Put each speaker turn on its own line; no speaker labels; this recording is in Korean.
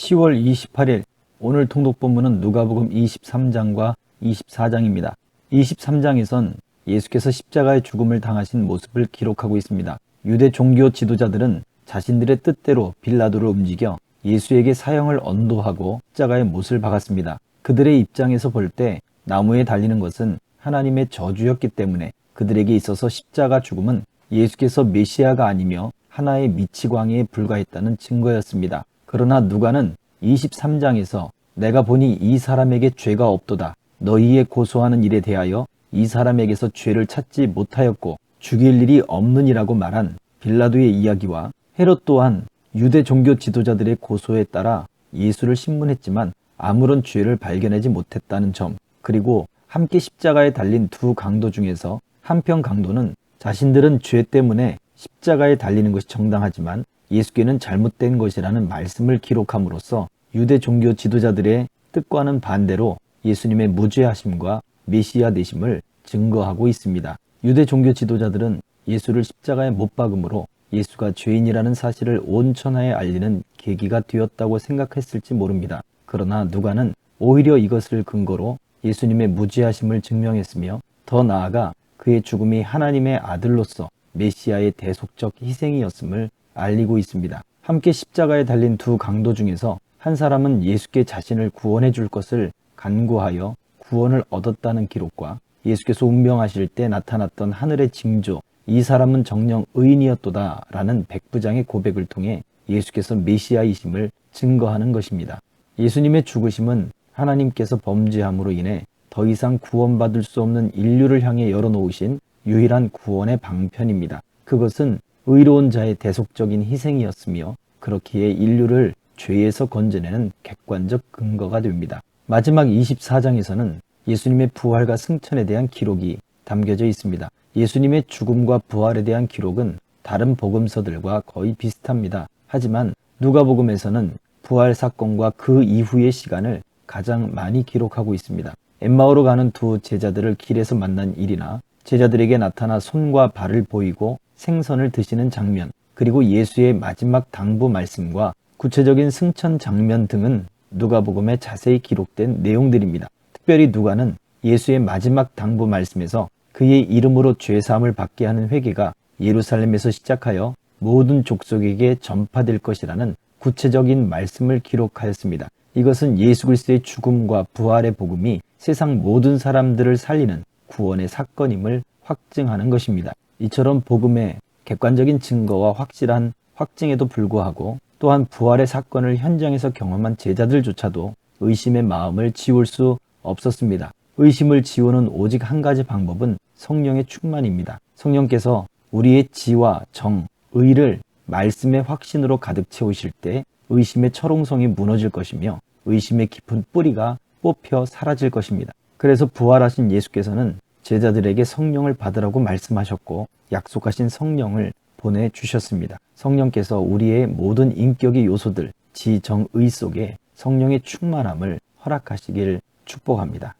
10월 28일 오늘 통독 본문은 누가복음 23장과 24장입니다. 23장에선 예수께서 십자가의 죽음을 당하신 모습을 기록하고 있습니다. 유대 종교 지도자들은 자신들의 뜻대로 빌라도를 움직여 예수에게 사형을 언도하고 십자가의 못을 박았습니다. 그들의 입장에서 볼 때 나무에 달리는 것은 하나님의 저주였기 때문에 그들에게 있어서 십자가 죽음은 예수께서 메시아가 아니며 하나의 미치광이에 불과했다는 증거였습니다. 그러나 누가는 23장에서 내가 보니 이 사람에게 죄가 없도다. 너희의 고소하는 일에 대하여 이 사람에게서 죄를 찾지 못하였고 죽일 일이 없느니라고 말한 빌라도의 이야기와 헤롯 또한 유대 종교 지도자들의 고소에 따라 예수를 신문했지만 아무런 죄를 발견하지 못했다는 점, 그리고 함께 십자가에 달린 두 강도 중에서 한편 강도는 자신들은 죄 때문에 십자가에 달리는 것이 정당하지만 예수께는 잘못된 것이라는 말씀을 기록함으로써 유대 종교 지도자들의 뜻과는 반대로 예수님의 무죄하심과 메시아 되심을 증거하고 있습니다. 유대 종교 지도자들은 예수를 십자가에 못 박음으로 예수가 죄인이라는 사실을 온 천하에 알리는 계기가 되었다고 생각했을지 모릅니다. 그러나 누가는 오히려 이것을 근거로 예수님의 무죄하심을 증명했으며 더 나아가 그의 죽음이 하나님의 아들로서 메시아의 대속적 희생이었음을 알리고 있습니다. 함께 십자가에 달린 두 강도 중에서 한 사람은 예수께 자신을 구원해 줄 것을 간구하여 구원을 얻었다는 기록과 예수께서 운명하실 때 나타났던 하늘의 징조, 이 사람은 정령 의인이었도다 라는 백부장의 고백을 통해 예수께서 메시아이심을 증거하는 것입니다. 예수님의 죽으심은 하나님께서 범죄함으로 인해 더 이상 구원받을 수 없는 인류를 향해 열어놓으신 유일한 구원의 방편입니다. 그것은 의로운 자의 대속적인 희생이었으며 그렇기에 인류를 죄에서 건져내는 객관적 근거가 됩니다. 마지막 24장에서는 예수님의 부활과 승천에 대한 기록이 담겨져 있습니다. 예수님의 죽음과 부활에 대한 기록은 다른 복음서들과 거의 비슷합니다. 하지만 누가복음에서는 부활 사건과 그 이후의 시간을 가장 많이 기록하고 있습니다. 엠마오로 가는 두 제자들을 길에서 만난 일이나 제자들에게 나타나 손과 발을 보이고 생선을 드시는 장면, 그리고 예수의 마지막 당부 말씀과 구체적인 승천 장면 등은 누가복음에 자세히 기록된 내용들입니다. 특별히 누가는 예수의 마지막 당부 말씀에서 그의 이름으로 죄 사함을 받게 하는 회개가 예루살렘에서 시작하여 모든 족속에게 전파될 것이라는 구체적인 말씀을 기록하였습니다. 이것은 예수 그리스도의 죽음과 부활의 복음이 세상 모든 사람들을 살리는 구원의 사건임을 확증하는 것입니다. 이처럼 복음의 객관적인 증거와 확실한 확증에도 불구하고 또한 부활의 사건을 현장에서 경험한 제자들조차도 의심의 마음을 지울 수 없었습니다. 의심을 지우는 오직 한 가지 방법은 성령의 충만입니다. 성령께서 우리의 지와 정, 의를 말씀의 확신으로 가득 채우실 때 의심의 철옹성이 무너질 것이며 의심의 깊은 뿌리가 뽑혀 사라질 것입니다. 그래서 부활하신 예수께서는 제자들에게 성령을 받으라고 말씀하셨고 약속하신 성령을 보내주셨습니다. 성령께서 우리의 모든 인격의 요소들, 지, 정, 의 속에 성령의 충만함을 허락하시길 축복합니다.